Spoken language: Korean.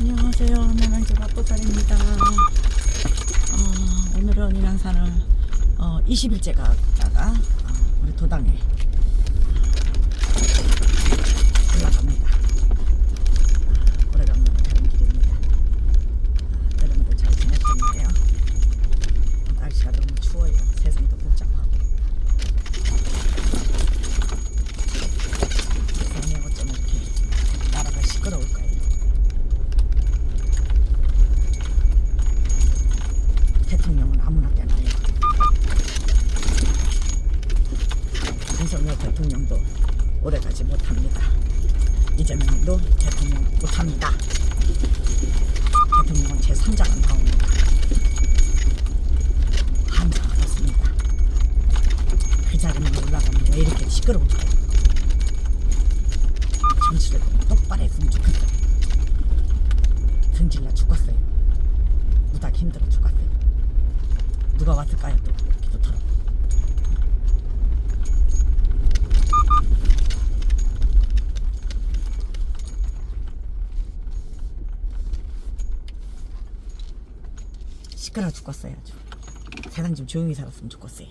안녕하세요. 남양주 밥도살입니다. 어, 오늘은 인왕산을 어, 20일째 가다가 어, 우리 도당에 올라갑니다. 아, 오래간만에 가는 길입니다. 아, 여러분들 잘 지내셨나요? 날씨가 너무 추워요. 세상도 복잡하고. 세상에 어쩜 이렇게 나라가 시끄러울까요? 대통령은 아무나 되나요? 윤석열 대통령도 오래가지 못합니다. 이재명도 대통령 못합니다. 대통령은 제 3자가 나옵니다. 한자가 없습니다. 그 자리만 올라가면 왜 이렇게 시끄러울까요? 정치를 좀 똑바로 했으면 좋겠어요. 등질나 죽겠어요. 무닥 힘들어 죽겠어요. 누가 왔을까요 또 기도처럼. 시끄러 죽겠어요 아주. 세상 좀 조용히 살았으면 좋겠어요.